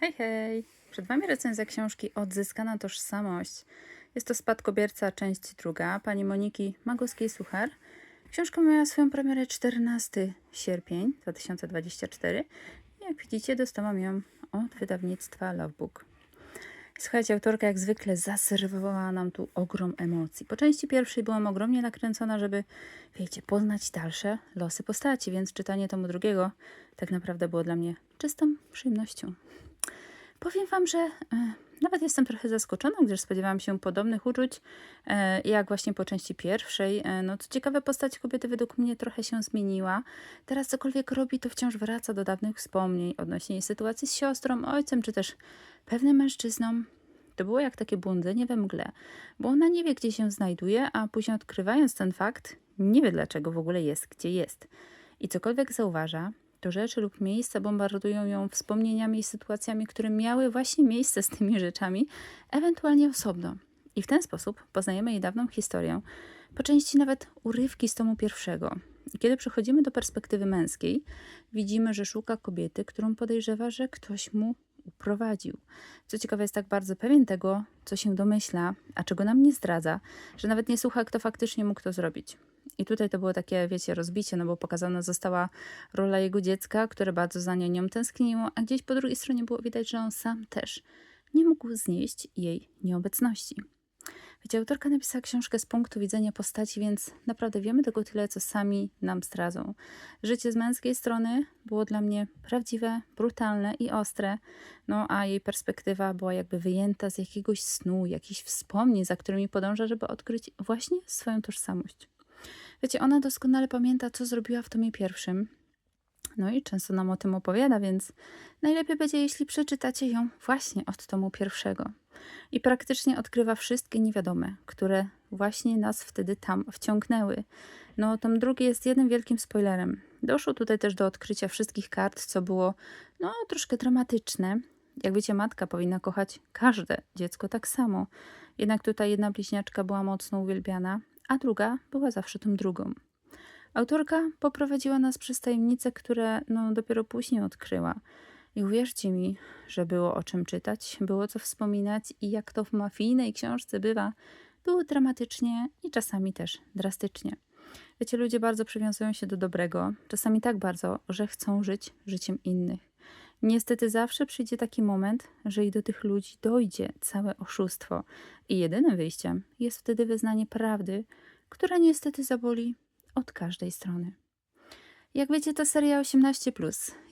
Hej, hej! Przed Wami recenzja książki Odzyskana tożsamość. Jest to spadkobierca, część druga, pani Moniki Magowskiej-Suchar. Książka miała swoją premierę 14 sierpień 2024 i jak widzicie dostałam ją od wydawnictwa Lovebook. Słuchajcie, autorka jak zwykle zaserwowała nam tu ogrom emocji. Po części pierwszej byłam ogromnie nakręcona, żeby, wiecie, poznać dalsze losy postaci, więc czytanie tomu drugiego tak naprawdę było dla mnie czystą przyjemnością. Powiem Wam, że e, nawet jestem trochę zaskoczona, gdyż spodziewałam się podobnych uczuć, e, jak właśnie po części pierwszej. E, no co ciekawe, postać kobiety według mnie trochę się zmieniła. Teraz cokolwiek robi, to wciąż wraca do dawnych wspomnień odnośnie jej sytuacji z siostrą, ojcem, czy też pewnym mężczyzną. To było jak takie błądzenie we mgle, bo ona nie wie, gdzie się znajduje, a później odkrywając ten fakt, nie wie dlaczego w ogóle jest, gdzie jest. I cokolwiek zauważa, to rzeczy lub miejsca bombardują ją wspomnieniami i sytuacjami, które miały właśnie miejsce z tymi rzeczami, ewentualnie osobno. I w ten sposób poznajemy jej dawną historię, po części nawet urywki z tomu pierwszego. Kiedy przechodzimy do perspektywy męskiej, widzimy, że szuka kobiety, którą podejrzewa, że ktoś mu uprowadził. Co ciekawe, jest tak bardzo pewien tego, co się domyśla, a czego nam nie zdradza, że nawet nie słucha, kto faktycznie mógł to zrobić. I tutaj to było takie, wiecie, rozbicie, no bo pokazana została rola jego dziecka, które bardzo za nią tęskniło, a gdzieś po drugiej stronie było widać, że on sam też nie mógł znieść jej nieobecności. Wiecie, autorka napisała książkę z punktu widzenia postaci, więc naprawdę wiemy tego tyle, co sami nam zdradzą. Życie z męskiej strony było dla mnie prawdziwe, brutalne i ostre, no a jej perspektywa była jakby wyjęta z jakiegoś snu, jakichś wspomnień, za którymi podąża, żeby odkryć właśnie swoją tożsamość. Wiecie, ona doskonale pamięta, co zrobiła w tomie pierwszym. No i często nam o tym opowiada, więc najlepiej będzie, jeśli przeczytacie ją właśnie od tomu pierwszego. I praktycznie odkrywa wszystkie niewiadome, które właśnie nas wtedy tam wciągnęły. No, tom drugi jest jednym wielkim spoilerem. Doszło tutaj też do odkrycia wszystkich kart, co było, no, troszkę dramatyczne. Jak wiecie, matka powinna kochać każde dziecko tak samo. Jednak tutaj jedna bliźniaczka była mocno uwielbiana, a druga była zawsze tą drugą. Autorka poprowadziła nas przez tajemnice, które no, dopiero później odkryła. I uwierzcie mi, że było o czym czytać, było co wspominać i jak to w mafijnej książce bywa, było dramatycznie i czasami też drastycznie. Wiecie, ludzie bardzo przywiązują się do dobrego, czasami tak bardzo, że chcą żyć życiem innych. Niestety zawsze przyjdzie taki moment, że i do tych ludzi dojdzie całe oszustwo, i jedynym wyjściem jest wtedy wyznanie prawdy, która niestety zaboli od każdej strony. Jak wiecie, to seria 18,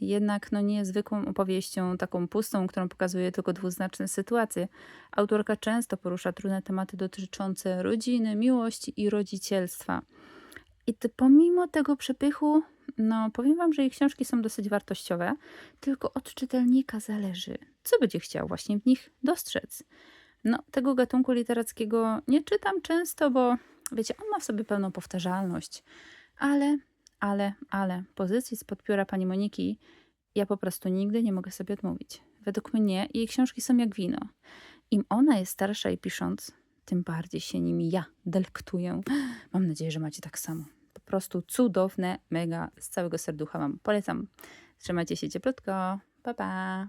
jednak no nie jest zwykłą opowieścią, taką pustą, którą pokazuje tylko dwuznaczne sytuacje. Autorka często porusza trudne tematy dotyczące rodziny, miłości i rodzicielstwa. I to pomimo tego przepychu, no powiem Wam, że jej książki są dosyć wartościowe, tylko od czytelnika zależy, co będzie chciał właśnie w nich dostrzec. No, tego gatunku literackiego nie czytam często, bo wiecie, on ma w sobie pełną powtarzalność, ale, ale, ale pozycji spod pióra pani Moniki ja po prostu nigdy nie mogę sobie odmówić. Według mnie jej książki są jak wino. Im ona jest starsza i pisząc, tym bardziej się nimi ja delektuję. Mam nadzieję, że macie tak samo. Po prostu cudowne, mega, z całego serducha Wam polecam. Trzymajcie się cieplutko. Pa, pa.